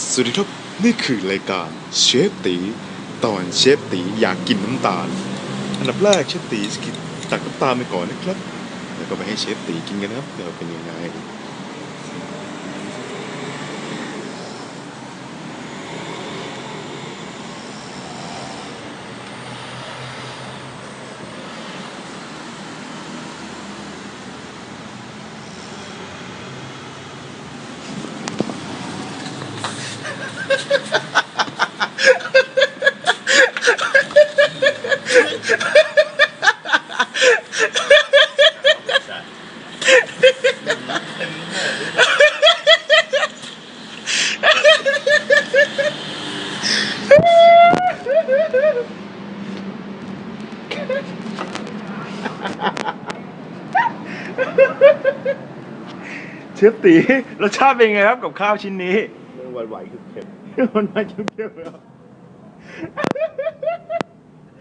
สวัสดีครับ นี่คือรายการเชฟตีตอนเชฟตีอยากกินน้ำตาล อันดับแรกเชฟตีสกิตักน้ำตาลไปก่อนนะครับ แล้วก็ไปให้เชฟตีกินกันนะครับเดี๋ยวเป็นยังไง เชฟตีรสชาติเป็นไงครับกับข้าวชิ้นนี้หวานหวานคือเค็ม มันมาเค็มๆแล้ว